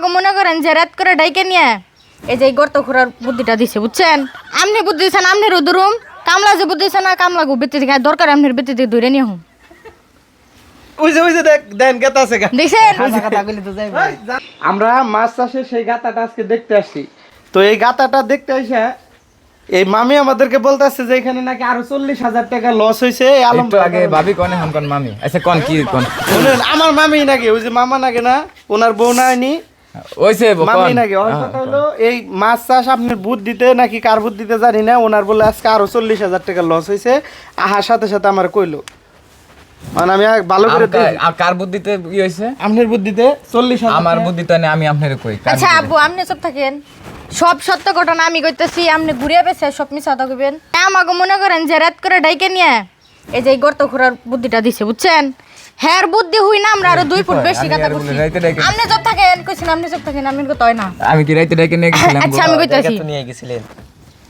আমাকে মনে করেন যে রাত করে ডাইকে নিয়ে এই যে গর্ত খোরার বুদ্ধিটা দিছে বুঝছেন? আপনি বুদ্ধি দিচ্ছেন আপনার দুরুম কামলা যে বুদ্ধি না কামলা গো বেতে দিকে দরকার আপনার বেতে দিয়ে ধরে নিয়ে হুম। আমরা মাছ চাষের সেই গাতাটা আজকে দেখতে আসছি। তো এই গাতাটা দেখতে এসে এই মামি আমাদেরকে বলতেছে যে এখানে নাকি আরও চল্লিশ হাজার টাকা লস হয়েছে আলম আগে ভাবি কনে মামি। আচ্ছা কোন কি কোন? আমার মামি নাকি ওই যে মামা নাকি না ওনার বউ নাইনি ওইছে মামি নাকি? ওর কথা হলো এই মাছ চাষ আপনার বুদ্ধিতে নাকি কার বুদ্ধিতে জানি না ওনার বলে আজকে আরও চল্লিশ হাজার টাকা লস হয়েছে আহার সাথে সাথে আমার কইলো। মানে আমি ভালো করে দেখি। কার বুদ্ধিতে ই হইছে? আপনার বুদ্ধিতে চল্লিশ হাজার আমার বুদ্ধিতে আমি আপনারে কই আচ্ছা? আব্বু আপনি চুপ থাকেন। সব সত্য ঘটনা আমি কইতেছি আপনি ঘুরিয়ে পেছে সব মিছা কথা কইবেন আমাকে মনে করেন যে রাত করে ডাইকে নিয়ে এই যে এই গর্ত খোরার বুদ্ধিটা দিছে বুঝছেন? হ্যার বুদ্ধি হই না আমরা আরও দুই ফুট বেশি কথা আর করছি বলে রাইতে ডাইকে- আপনি চুপ থাকেন কইছেন আপনি চুপ থাকেন আপনি কত হয় না। আমি কি রাইতে ডাকে নিয়ে গেছিলাম আচ্ছা আমি কইতাছি। নিয়ে গেছিলেন।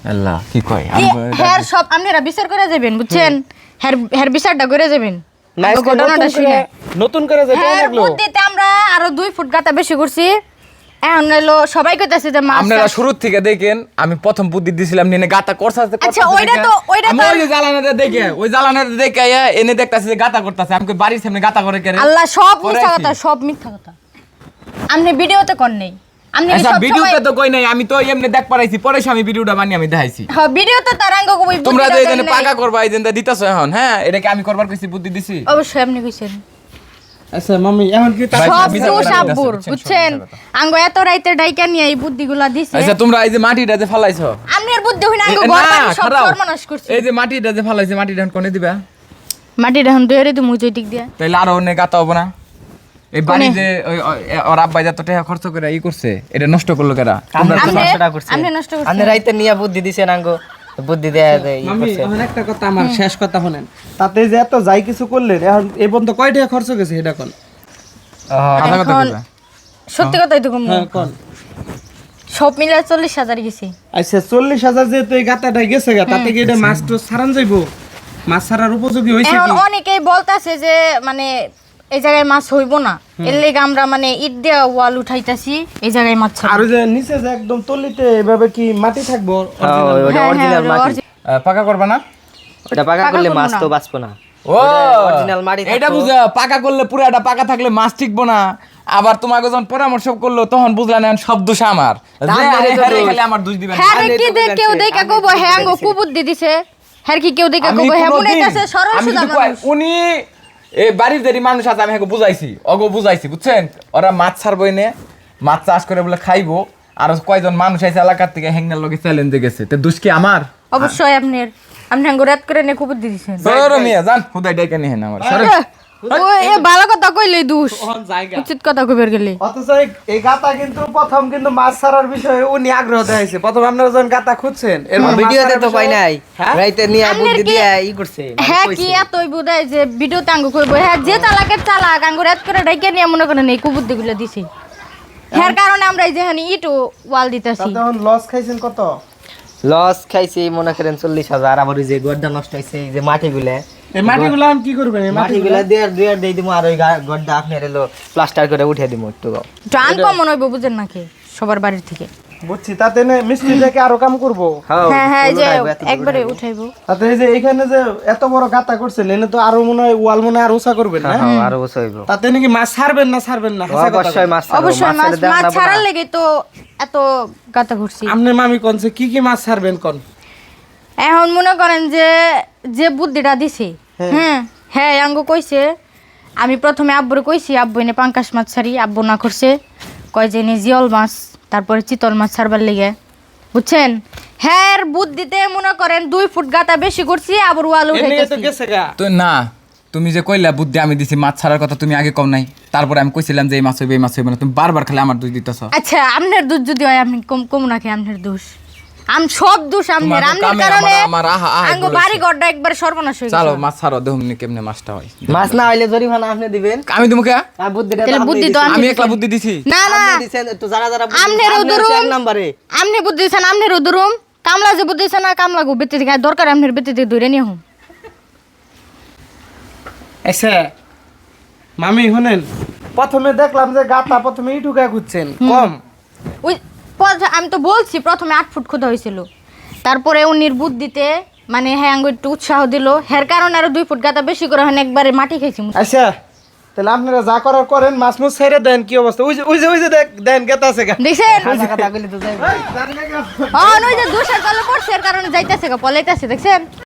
আল্লাহ কি কয়? হ্যার সব আপনারা বিচার করে যাবেন বুঝছেন? হ্যার হ্যার বিচারটা করে যাবেন। ঘটনাটা নতুন শুনে। করে- নতুন করে যেতে হ্যাঁ লাগল। বুদ্ধিতে আমরা আরও দুই ফুট গাতা বেশি করছি। এখন হলো সবাই কইতাছে যে মাছ আপনারা শুরু থেকে দেখেন আমি প্রথম বুদ্ধি দিছিলাম নিয়ে গাতা আচ্ছা, ওইটা তো- ওইটা তো- ওই জ্বালানাটা দেখে ওই জ্বালানাটা দেখে এনে দেখতাছি যে গাতা করতেছে। আমি বাড়ির সামনে গাতা করে কেন আল্লাহ সব মিথ্যা কথা সব মিথ্যা কথা। আপনি ভিডিওতে কর নেই। আপনি সব ভিডিওতে তো কই নাই আমি তো এমনি দেখ পারাইছি পরে আমি ভিডিওটা বানিয়ে আমি দেখাইছি। হ্যাঁ ভিডিওতে তার আঙ্গ কই তোমরা যে এখানে পাকা করবা এই দিতাছো এখন হ্যাঁ? এটাকে আমি করবার কইছি বুদ্ধি দিছি? অবশ্যই আপনি কইছেন। আচ্ছা মামি এখন কি বুঝছেন। আঙ্গ এত রাইতে ডাইকা নিয়ে এই বুদ্ধিগুলা দিছে। আচ্ছা তোমরা এই যে মাটিটা যে ফালাইছো? আপনার বুদ্ধি হই না আঙ্গ ঘর বাড়ি সব সর্বনাশ করছে। এই যে মাটিটা যে ফালাইছে মাটিটা এখন কোনে দিবা? মাটির এখন দইরে দিমু জৈতিক দিয়া। তাইলে আরও অনেক গাতা হব না? এই বাড়ি যে ওর আব্বাই যত টাকা খরচ করে ই করছে এটা নষ্ট করল কেরা? আমরা করছি। নষ্ট করছেন। আপনি রাইতে নিয়ে বুদ্ধি দিছেন আঙ্গো। বুদ্ধি দেয়া দেয়। এখন একটা কথা আমার শেষ কথা শুনেন। তাতে যে এত যাই কিছু করলেন এখন এই পর্যন্ত কয় টাকা খরচ গেছে এটা কোন। সত্যি কথাই তো কমু হ্যাঁ কোন? সব মিলে চল্লিশ হাজার গেছি। আচ্ছা চল্লিশ হাজার যেহেতু এই গাতাটা গেছে গা তাতে কি এটা মাছ তো সারান যাইবো? মাছ ছাড়ার উপযোগী হয়েছে এখন অনেকেই বলতাছে যে মানে এই জায়গায় মাছ হইব না। এর লেগে আমরা মানে ইট দিয়া ওয়াল উঠাইতাছি এই জায়গায় মাছ। আর যে নিচে যে একদম তলিতে এভাবে কি মাটি থাকব হ্যাঁ, হ্যাঁ, অরিজিনাল হ্যাঁ, মাটি। পাকা করবা না? ওটা পাকা করলে মাছ তো বাঁচবো না। ও original মাটি এটা বুঝা পাকা করলে পুরো এটা পাকা থাকলে মাছ ঠিকবো না। আবার তোমাকে যখন পরামর্শ করল তখন বুঝলাম সব দোষ আমার। আমার দোষ দিবেন হ্যাঁ কি তো দে কেউ দেখা কব হ্যাঁ আঙ্গো বুঝাচ্ছি। কুবুদ্ধি দিছে হ্যাঁ কি কেউ দেখা কব হ্যাঁ মনে কাছে সরল মানুষ। উনি এই বাড়ির দেরি মানুষ আছে আমি বুঝাইছি। অগো বুঝাইছি বুঝছেন? ওরা মাছ ছাড়বো এনে মাছ চাষ করে বলে খাইবো। আর কয়জন মানুষ আছে এলাকার থেকে হ্যাংনার লগে চ্যালেঞ্জে গেছে। তো দুষ্কি আমার? অবশ্যই আপনার। আপনি হ্যাঙ্গো রাত করে নে খুব দিয়েছেন। মিয়া জান হুদাই ডেকে নিয়ে আমার। এ ভালো কথা কইলে দুষ উচিত কথা কইবার গেলে। অথচ এই- এই গাতা কিন্তু প্রথম কিন্তু মাছ ছাড়ার বিষয়ে উনি আগ্রহ দেখাইছে। প্রথম আপনারা যখন গাতা খুঁজছেন এরপর ভিডিওতে তো কই নাই। হ্যাঁ? রাইতে নিয়ে বুদ্ধি কি- দিয়া ই করছে মানে হ্যাঁ কি এতই বুঝায় যে কইব হ্যাঁ যে চালাক আঙ্গো রাত করে ডাইকে নিয়ে মনে করেন এই কুবুদ্ধি গুলো দিছে হ্যাঁ কারণে আমরা এই যে হানি ইটো ওয়াল দিতেছি। তাতে এখন লস খাইছেন কত? লস খাইছি মনে করেন চল্লিশ হাজার আবার ওই যে গড্ডা নষ্ট হয়েছে এই যে মাটিগুলা। এই মাটিগুলো আমি কি করবেন? এই মাটিগুলো? মাটিগুলা দেড় দুয়ার দিয়ে দিব আর ওই গড্ডা আপনার এলো প্লাস্টার করে উঠে দিব একটু। টান হইব বুঝেন নাকি? সবার বাড়ির থেকে। বুঝছি তাতে নে মিস্ত্রি থেকে আরও কাম করব। হ্যাঁ হ্যাঁ যে এত একবারে উঠাইবো। তাতে এই যে এখানে যে এত বড় গাতা করছেন এনে তো আরও মনে হয় ওয়াল মনে হয় আর উঁচা করবেন না? হ্যাঁ আরও বছর হইব। তাতে নাকি মাছ ছাড়বেন না ছাড়বেন না? অবশ্যই মাছ অবশ্যই মাছ মাছ ছাড়ার। তো এত গাতা ঘুরছি। আপনার মামি কনছে কি কি মাছ ছাড়বেন কোন? এখন মনে করেন যে যে বুদ্ধিটা দিছে হ্যাঁ। হ্যাঁ আঙ্গ কইছে আমি প্রথমে আব্বুরে কইছি আব্বু এনে পাঙ্কাশ মাছ ছাড়ি আব্বু না করছে কয় যে এনে জিয়ল মাছ। তারপরে চিতল মাছ ছাড়বার লেগে। বুঝছেন? হ্যাঁ বুদ্ধিতে মনে করেন দুই ফুট গাতা বেশি করছি আবার ওয়াল উঠে তো না তুমি যে কইলা বুদ্ধি আমি দিছি মাছ ছাড়ার কথা তুমি আগে কম নাই। তারপরে আমি কইছিলাম যে এই মাছ হইবে এই মাছ হইবে না। তুমি বারবার খালি আমার দুধ দিতেছ। আচ্ছা আপনার দুধ যদি হয় আপনি কম কম নাকি আপনার দোষ আম সব দোষ কারণে আমার- আমার আহা আহা আঙ্গ বাড়ি একবার সর্বনাশ হয়ে চলো মাছ ছাড়ো কেমনে মাছটা হয়। মাছ না হইলে জরিমানা আপনি দিবেন। আমি তোমাকে আর বুদ্ধিটা তাহলে বুদ্ধি তো আমি একলা বুদ্ধি দিছি। না না। দিছেন, তো যারা যারা দিছেন, আপনি এক নাম্বারে। আমনে বুদ্ধি দিছেন কামলা যে বুদ্ধি দিছে না কামলা গো বেতে দিকে দরকার আমনের বেতে দিয়ে ধরে নিয়ে হুম আচ্ছা মামি শুনেন প্রথমে দেখলাম যে গাতা প্রথমে ইটুকা খুঁজছেন। কম। ওই আমি তো বলছি প্রথমে আট ফুট খোদা হয়েছিল। তারপরে উনির বুদ্ধিতে মানে হ্যাঁ একটু উৎসাহ দিল। হের কারণে আরও দুই ফুট গাঁদা বেশি করে হয় একবারে মাটি খেয়েছি আচ্ছা তাহলে আপনারা যা করার করেন মাছ মুছ ছেড়ে দেন কি অবস্থা? ওই যে ওই যে ওই যে দেখ দেন গেতা আছে গা। দেখছেন? কথা তো যাইবো। ওই যে দুষার কালো পড়ছে এর কারণে যাইতেছে গা পলাইতেছে দেখছেন?